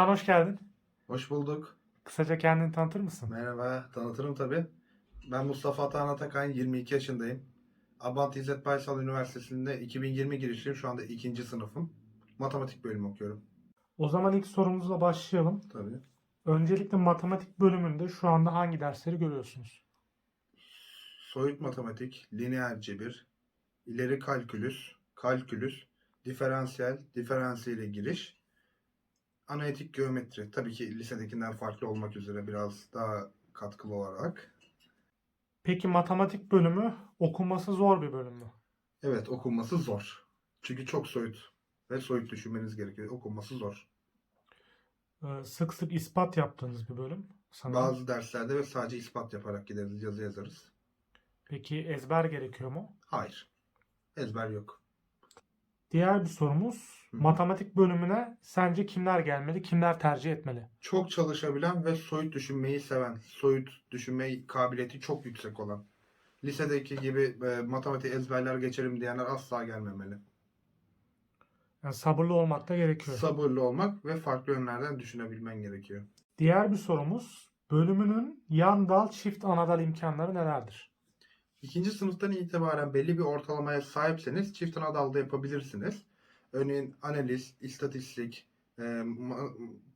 Kaan hoş geldin. Hoş bulduk. Kısaca kendini tanıtır mısın? Merhaba, tanıtırım tabii. Ben Mustafa Atahan Atakan, 22 yaşındayım. Abant İzzet Baysal Üniversitesi'nde 2020 girişliyim. Şu anda ikinci sınıfım. Matematik bölümü okuyorum. O zaman ilk sorumuzla başlayalım. Tabii. Öncelikle matematik bölümünde şu anda hangi dersleri görüyorsunuz? Soyut matematik, lineer cebir, ileri kalkülüs, kalkülüs, diferansiyel, diferansiyele giriş, analitik geometri. Tabii ki lisedekinden farklı olmak üzere biraz daha katkılı olarak. Peki matematik bölümü okunması zor bir bölüm mü? Evet, okunması zor. Çünkü çok soyut ve soyut düşünmeniz gerekiyor. Okunması zor. Ee, sık sık ispat yaptığınız bir bölüm sanırım. Bazı derslerde ve sadece ispat yaparak gideriz, yazı yazarız. Peki ezber gerekiyor mu? Hayır. Ezber yok. Diğer bir sorumuz Hı. matematik bölümüne sence kimler gelmeli, kimler tercih etmeli? Çok çalışabilen ve soyut düşünmeyi seven, soyut düşünme kabiliyeti çok yüksek olan. Lisedeki gibi e, matematik ezberler geçerim diyenler asla gelmemeli. Yani sabırlı olmak da gerekiyor. Sabırlı olmak ve farklı yönlerden düşünebilmen gerekiyor. Diğer bir sorumuz bölümünün yan dal çift anadal imkanları nelerdir? İkinci sınıftan itibaren belli bir ortalamaya sahipseniz çift ana dalda yapabilirsiniz. Örneğin analiz, istatistik, e,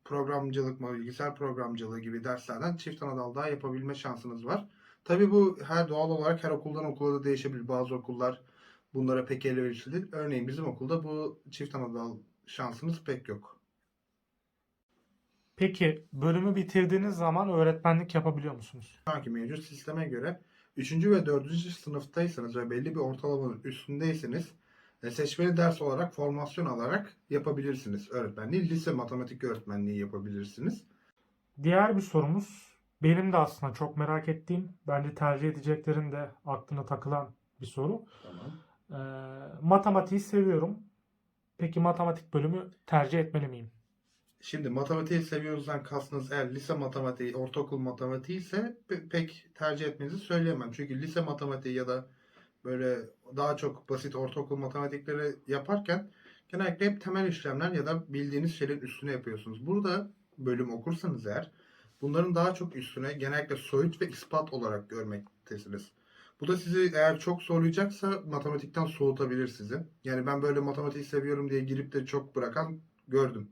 programcılık, bilgisayar programcılığı gibi derslerden çift ana dalda yapabilme şansınız var. Tabii bu her doğal olarak her okuldan okula da değişebilir. Bazı okullar bunlara pek elverişli değil. Örneğin bizim okulda bu çift ana dal şansınız pek yok. Peki bölümü bitirdiğiniz zaman öğretmenlik yapabiliyor musunuz? Şu anki mevcut sisteme göre 3. ve 4. sınıftaysanız ve belli bir ortalamanın üstündeyseniz e, seçmeli ders olarak formasyon alarak yapabilirsiniz öğretmenliği. Lise matematik öğretmenliği yapabilirsiniz. Diğer bir sorumuz benim de aslında çok merak ettiğim, bence tercih edeceklerin de aklına takılan bir soru. Tamam. Ee, matematiği seviyorum. Peki matematik bölümü tercih etmeli miyim? Şimdi matematiği seviyorsanız kastınız eğer lise matematiği, ortaokul matematiği ise pe- pek tercih etmenizi söyleyemem. Çünkü lise matematiği ya da böyle daha çok basit ortaokul matematikleri yaparken genellikle hep temel işlemler ya da bildiğiniz şeylerin üstüne yapıyorsunuz. Burada bölüm okursanız eğer bunların daha çok üstüne genellikle soyut ve ispat olarak görmektesiniz. Bu da sizi eğer çok zorlayacaksa matematikten soğutabilir sizi. Yani ben böyle matematiği seviyorum diye girip de çok bırakan gördüm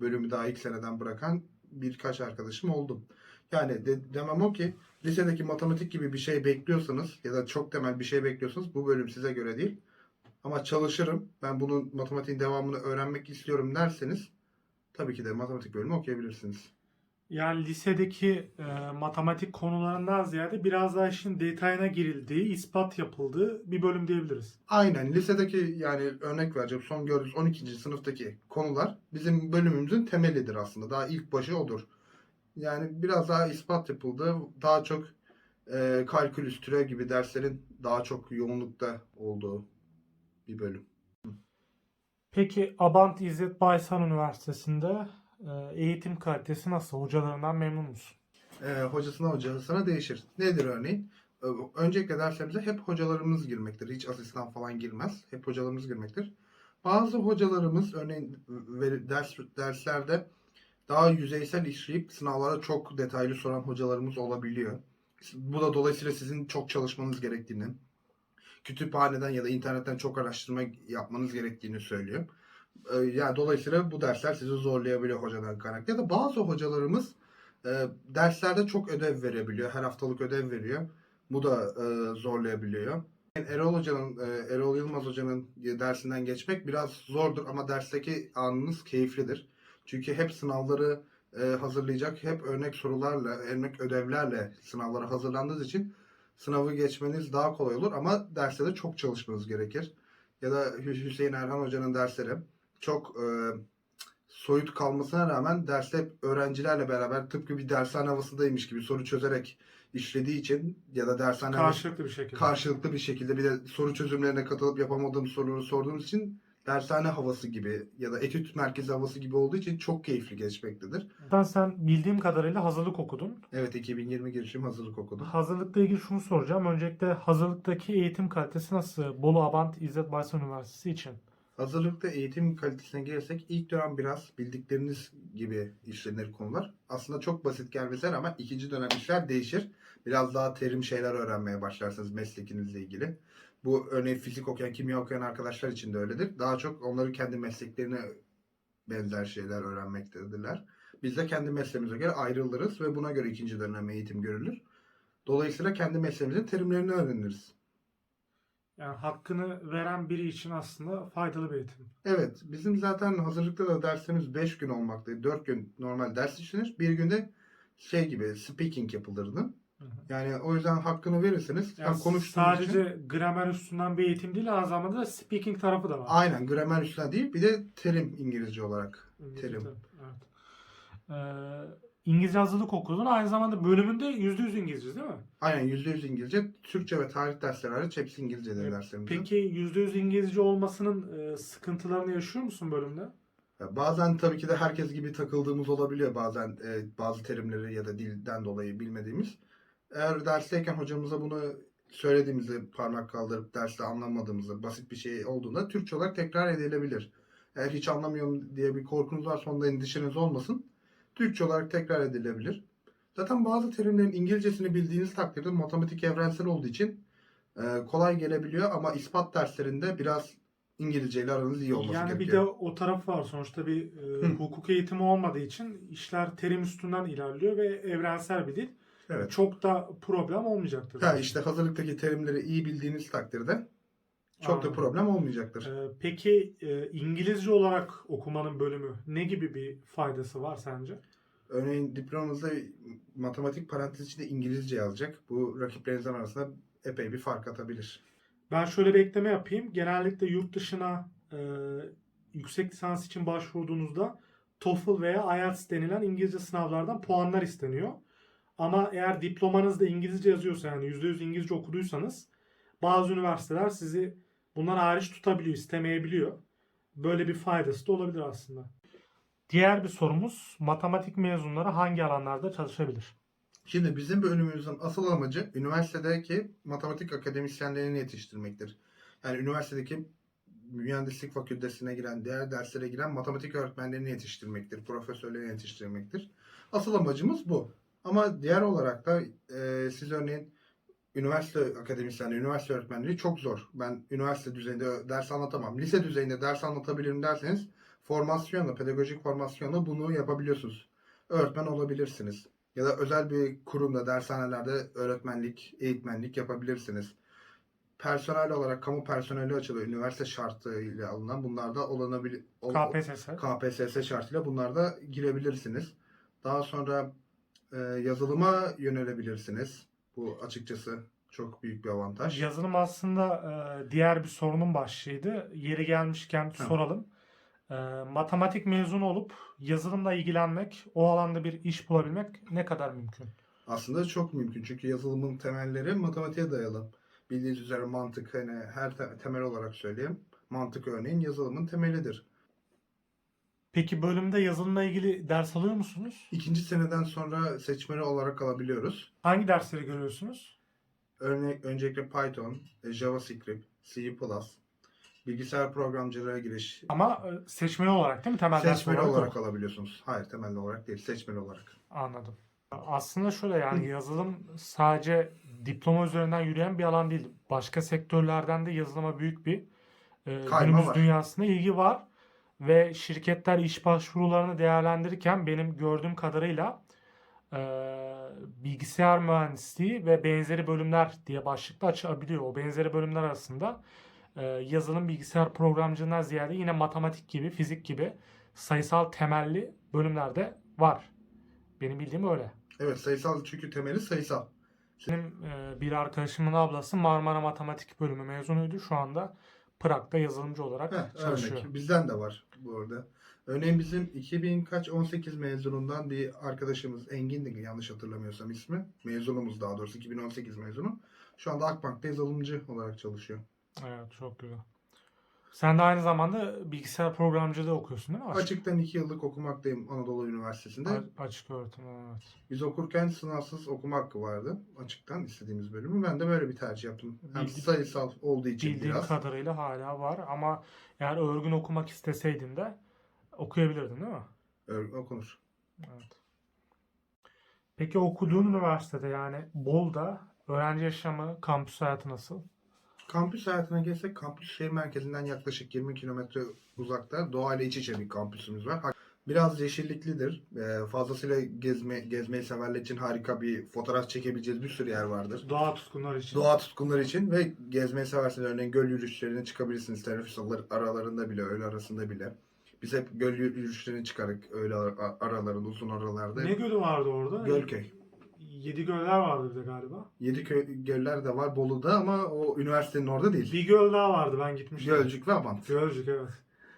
bölümü daha ilk seneden bırakan birkaç arkadaşım oldu. Yani de- demem o ki lisedeki matematik gibi bir şey bekliyorsanız ya da çok temel bir şey bekliyorsanız bu bölüm size göre değil. Ama çalışırım, ben bunun matematiğin devamını öğrenmek istiyorum derseniz tabii ki de matematik bölümü okuyabilirsiniz. Yani lisedeki e, matematik konularından ziyade biraz daha işin detayına girildiği, ispat yapıldığı bir bölüm diyebiliriz. Aynen lisedeki yani örnek vereceğim son gördüğünüz 12. sınıftaki konular bizim bölümümüzün temelidir aslında. Daha ilk başı odur. Yani biraz daha ispat yapıldı. Daha çok e, kalkülüs, türev gibi derslerin daha çok yoğunlukta olduğu bir bölüm. Peki Abant İzzet Baysal Üniversitesi'nde eğitim kalitesi nasıl? Hocalarından memnun musun? E, hocasına hocasına değişir. Nedir örneğin? E, Öncelikle derslerimize hep hocalarımız girmektir. Hiç asistan falan girmez. Hep hocalarımız girmektir. Bazı hocalarımız örneğin ders derslerde daha yüzeysel işleyip sınavlara çok detaylı soran hocalarımız olabiliyor. Bu da dolayısıyla sizin çok çalışmanız gerektiğini, kütüphaneden ya da internetten çok araştırma yapmanız gerektiğini söylüyor. Ee, Yani dolayısıyla bu dersler sizi zorlayabiliyor hocadan kaynaklı. Ya da bazı hocalarımız e, derslerde çok ödev verebiliyor. Her haftalık ödev veriyor. Bu da e, zorlayabiliyor. Yani Erol Hoca'nın, e, Erol Yılmaz Hoca'nın dersinden geçmek biraz zordur ama dersteki anınız keyiflidir. Çünkü hep sınavları e, hazırlayacak, hep örnek sorularla, örnek ödevlerle sınavlara hazırlandığınız için sınavı geçmeniz daha kolay olur ama derste de çok çalışmanız gerekir. Ya da Hü- Hüseyin Erhan Hoca'nın dersleri çok e, soyut kalmasına rağmen derste hep öğrencilerle beraber tıpkı bir dershane havasındaymış gibi soru çözerek işlediği için ya da dershane Karşılıklı bir şekilde. karşılıklı bir şekilde bir de soru çözümlerine katılıp yapamadığım soruları sorduğumuz için dershane havası gibi ya da etüt merkezi havası gibi olduğu için çok keyifli geçmektedir. Ben sen bildiğim kadarıyla hazırlık okudun. Evet 2020 girişim hazırlık okudum. Hazırlıkla ilgili şunu soracağım. Öncelikle hazırlıktaki eğitim kalitesi nasıl? Bolu Abant İzzet Baysal Üniversitesi için. Hazırlıkta eğitim kalitesine gelirsek ilk dönem biraz bildikleriniz gibi işlenir konular. Aslında çok basit gelmesine rağmen ikinci dönem işler değişir. Biraz daha terim şeyler öğrenmeye başlarsınız meslekinizle ilgili. Bu örneğin fizik okuyan, kimya okuyan arkadaşlar için de öyledir. Daha çok onları kendi mesleklerine benzer şeyler öğrenmektedirler. Biz de kendi mesleğimize göre ayrılırız ve buna göre ikinci dönem eğitim görülür. Dolayısıyla kendi mesleğimizin terimlerini öğreniriz. Yani hakkını veren biri için aslında faydalı bir eğitim. Evet, bizim zaten hazırlıkta da derslerimiz 5 gün olmaktaydı. 4 gün normal ders işlenir. Bir günde şey gibi speaking yapılırdı. Yani o yüzden hakkını verirseniz Yani hem konuştuğunuz sadece için gramer üstünden bir eğitim değil aynı zamanda da speaking tarafı da var. aynen gramer üstüne değil bir de terim İngilizce olarak. İngilizce terim. Evet. Ee, İngilizce hazırlık okudun. Aynı zamanda bölümünde %100 İngilizce değil mi? Aynen %100 İngilizce. Türkçe ve tarih dersleri hariç hepsi İngilizce Evet. derslerimiz. Peki %100 İngilizce olmasının e, sıkıntılarını yaşıyor musun bölümde? Bazen tabii ki de herkes gibi takıldığımız olabiliyor bazen e, bazı terimleri ya da dilden dolayı bilmediğimiz. Eğer dersteyken hocamıza bunu söylediğimizde parmak kaldırıp derste anlamadığımızda basit bir şey olduğunda Türkçe olarak tekrar edilebilir. Eğer hiç anlamıyorum diye bir korkunuz varsa onda endişeniz olmasın. Türkçe olarak tekrar edilebilir. Zaten bazı terimlerin İngilizcesini bildiğiniz takdirde matematik evrensel olduğu için e, kolay gelebiliyor ama ispat derslerinde biraz İngilizce ile aranız iyi olması yani bir gerekiyor. de o taraf var. Sonuçta bir e, hukuk eğitimi olmadığı için işler terim üstünden ilerliyor ve evrensel bir dil. Evet. Çok da problem olmayacaktır. Ha işte hazırlıktaki terimleri iyi bildiğiniz takdirde çok da Anladım. problem olmayacaktır. Ee, peki e, İngilizce olarak okumanın bölümü ne gibi bir faydası var sence? Örneğin diplomanızda matematik parantez içinde İngilizce yazacak. Bu rakiplerinizin arasında epey bir fark atabilir. Ben şöyle bir ekleme yapayım. Genellikle yurt dışına e, yüksek lisans için başvurduğunuzda TOEFL veya IELTS denilen İngilizce sınavlardan puanlar isteniyor. Ama eğer diplomanızda İngilizce yazıyorsa yani %100 İngilizce okuduysanız bazı üniversiteler sizi bundan hariç tutabiliyor, istemeyebiliyor. Böyle bir faydası da olabilir aslında. Diğer bir sorumuz matematik mezunları hangi alanlarda çalışabilir? Şimdi bizim bölümümüzün asıl amacı üniversitedeki matematik akademisyenlerini yetiştirmektir. Yani üniversitedeki mühendislik fakültesine giren, diğer derslere giren matematik öğretmenlerini yetiştirmektir, profesörlerini yetiştirmektir. Asıl amacımız bu. Ama diğer olarak da e, siz örneğin üniversite akademisyenleri, üniversite öğretmenleri çok zor. Ben üniversite düzeyinde ders anlatamam. Lise düzeyinde ders anlatabilirim derseniz formasyonla, pedagojik formasyonla bunu yapabiliyorsunuz. Öğretmen olabilirsiniz. Ya da özel bir kurumda, dershanelerde öğretmenlik, eğitmenlik yapabilirsiniz. Personel olarak kamu personeli açılıyor. Üniversite şartıyla alınan bunlarda olanabilir. KPSS. KPSS şartıyla bunlarda girebilirsiniz. Daha sonra e, yazılıma yönelebilirsiniz. Bu açıkçası çok büyük bir avantaj. Yazılım aslında e, diğer bir sorunun başlığıydı. Yeri gelmişken Tamam. soralım. E, matematik mezunu olup yazılımla ilgilenmek, o alanda bir iş bulabilmek ne kadar mümkün? Aslında çok mümkün çünkü yazılımın temelleri matematiğe dayalı. Bildiğiniz üzere mantık hani her te- temel olarak söyleyeyim. Mantık örneğin yazılımın temelidir. Peki bölümde yazılımla ilgili ders alıyor musunuz? İkinci seneden sonra seçmeli olarak alabiliyoruz. Hangi dersleri görüyorsunuz? Örnek öncelikle Python, e, JavaScript, C++, bilgisayar programcılığa giriş. Ama e, seçmeli olarak değil mi? Temel ders Seçmeli olarak olarak alabiliyorsunuz. Hayır temel olarak değil, seçmeli olarak. Anladım. Aslında şöyle yani yazılım sadece diploma üzerinden yürüyen bir alan değil. Başka sektörlerden de yazılıma büyük bir e, Kayma günümüz var. dünyasında ilgi var. Ve şirketler iş başvurularını değerlendirirken benim gördüğüm kadarıyla e, bilgisayar mühendisliği ve benzeri bölümler diye başlıkta açabiliyor. O benzeri bölümler arasında e, yazılım bilgisayar programcılığından ziyade yine matematik gibi, fizik gibi sayısal temelli bölümler de var. Benim bildiğim öyle. Evet sayısal çünkü temeli sayısal. Benim e, bir arkadaşımın ablası Marmara Matematik bölümü mezunuydu. Şu anda Prag'da yazılımcı olarak Heh, çalışıyor. örnek. Bizden de var bu arada. Örneğin bizim 2000 kaç 18 mezunundan bir arkadaşımız Engin'di yanlış hatırlamıyorsam ismi. Mezunumuz daha doğrusu 2018 mezunu. Şu anda Akbank'ta yazılımcı olarak çalışıyor. Evet çok güzel. Sen de aynı zamanda bilgisayar programcılığı okuyorsun değil mi? Açık, Açıktan 2 yıllık okumaktayım Anadolu Üniversitesi'nde. A- açık öğretim. Evet. Biz okurken sınavsız okuma hakkı vardı. Açıktan istediğimiz bölümü. Ben de böyle bir tercih yaptım. Hem Bildi- sayısal olduğu için Bildiğim biraz. kadarıyla hala var ama eğer örgün okumak isteseydin de okuyabilirdin değil mi? Ö- okunur. Evet. Peki okuduğun üniversitede yani Bolu'da öğrenci yaşamı, kampüs hayatı nasıl? Kampüs hayatına gelsek kampüs şehir merkezinden yaklaşık 20 kilometre uzakta doğayla iç içe bir kampüsümüz var. Biraz yeşilliklidir. Ee, fazlasıyla gezme, gezmeyi severler için harika bir fotoğraf çekebileceğiz bir sürü yer vardır. Doğa tutkunları için. Doğa tutkunları için ve gezmeyi severseniz örneğin göl yürüyüşlerine çıkabilirsiniz. Teneffüs aralarında bile, öğle arasında bile. Biz hep göl yürüyüşlerine çıkarık öğle ara- aralarında, uzun aralarda. Ne gölü vardı orada? Gölköy. Yedi göller vardı bir de galiba. Yediköy göller de var Bolu'da ama o üniversitenin orada değil. Bir göl daha vardı ben gitmiştim. Gölcük ve Abant. Gölcük evet.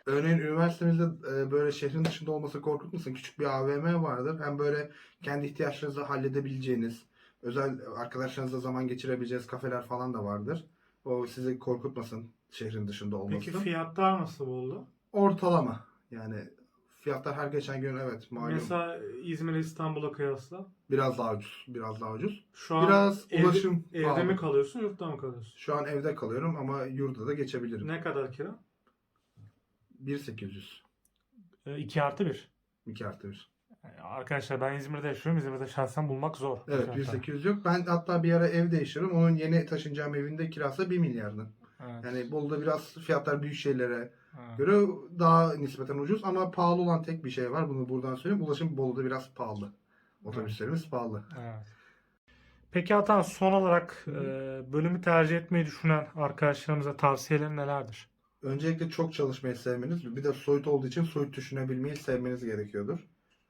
Örneğin üniversitemizde e, böyle şehrin dışında olması korkutmasın. Küçük bir AVM vardır. Hem böyle kendi ihtiyaçlarınızı halledebileceğiniz, özel arkadaşlarınızla zaman geçirebileceğiniz kafeler falan da vardır. O sizi korkutmasın şehrin dışında olması. Peki fiyatlar nasıl oldu? Ortalama. Yani fiyatlar her geçen gün evet malum Mesela İzmir İstanbul'a kıyasla. biraz daha ucuz. Biraz daha ucuz. Şu an Biraz evde, ulaşım evde pahalı. mi kalıyorsun, yurtta mı kalıyorsun? Şu an evde kalıyorum ama yurda da geçebilirim. Ne kadar kira? 1.800. 2 artı 1. 2 artı 1. Arkadaşlar ben İzmir'de yaşıyorum. İzmir'de şahsen bulmak zor. Evet fiyatları. 1800 yok. Ben hatta bir ara ev değiştiriyorum. Onun yeni taşınacağım evinde kirası 1 milyardı. Evet. Yani Bolu'da biraz fiyatlar büyük şeylere evet. göre daha nispeten ucuz ama pahalı olan tek bir şey var. Bunu buradan söyleyeyim. Ulaşım Bolu'da biraz pahalı. Otobüslerimiz pahalı. Evet. Peki Atan son olarak e, bölümü tercih etmeyi düşünen arkadaşlarımıza tavsiyelerin nelerdir? Öncelikle çok çalışmayı sevmeniz, bir de soyut olduğu için soyut düşünebilmeyi sevmeniz gerekiyordur.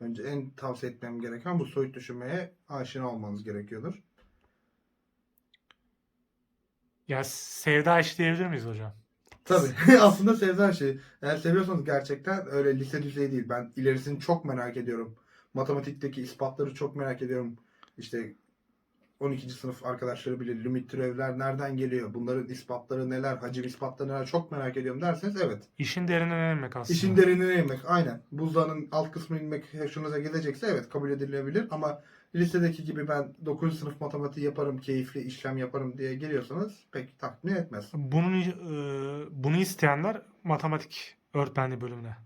Önce en tavsiye etmem gereken bu soyut düşünmeye aşina olmanız gerekiyordur. Ya sevda iş diyebilir miyiz hocam? Tabii. Aslında sevdiğin şey. Eğer seviyorsanız gerçekten öyle lise düzeyi değil. Ben ilerisini çok merak ediyorum. Matematikteki ispatları çok merak ediyorum. İşte 12. sınıf arkadaşları bilir. Limit türevler nereden geliyor? Bunların ispatları neler? Hacim ispatları neler? Çok merak ediyorum derseniz evet. İşin derinine inmek aslında. İşin derinine inmek. Aynen. Buzdağının alt kısmına inmek hoşunuza gidecekse evet kabul edilebilir. Ama lisedeki gibi ben 9. sınıf matematiği yaparım, keyifli işlem yaparım diye geliyorsanız pek tatmin etmez. Bunun e, bunu isteyenler matematik öğretmenliği bölümüne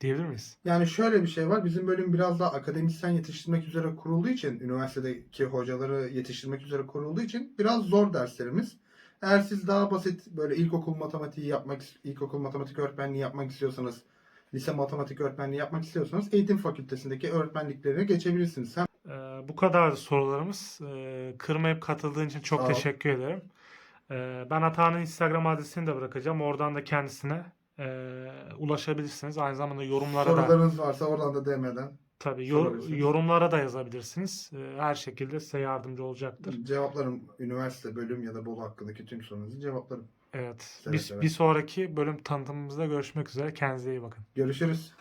diyebilir miyiz? Yani şöyle bir şey var. Bizim bölüm biraz daha akademisyen yetiştirmek üzere kurulduğu için, üniversitedeki hocaları yetiştirmek üzere kurulduğu için biraz zor derslerimiz. Eğer siz daha basit böyle ilkokul matematiği yapmak, ilkokul matematik öğretmenliği yapmak istiyorsanız, lise matematik öğretmenliği yapmak istiyorsanız eğitim fakültesindeki öğretmenliklerine geçebilirsiniz. Hem bu kadar sorularımız. E, kırmayıp katıldığın için çok Sağ ol. teşekkür ederim. E, ben Atan'ın Instagram adresini de bırakacağım. Oradan da kendisine e, ulaşabilirsiniz. Aynı zamanda yorumlara da sorularınız varsa oradan da DM'den tabii yor- sorabilirsiniz. yorumlara da yazabilirsiniz. E, her şekilde size yardımcı olacaktır. cevaplarım. Üniversite, bölüm ya da Bolu hakkındaki tüm sorununuzu cevaplarım. Evet. Seve Bir, seve. bir sonraki bölüm tanıtımımızda görüşmek üzere. Kendinize iyi bakın. Görüşürüz.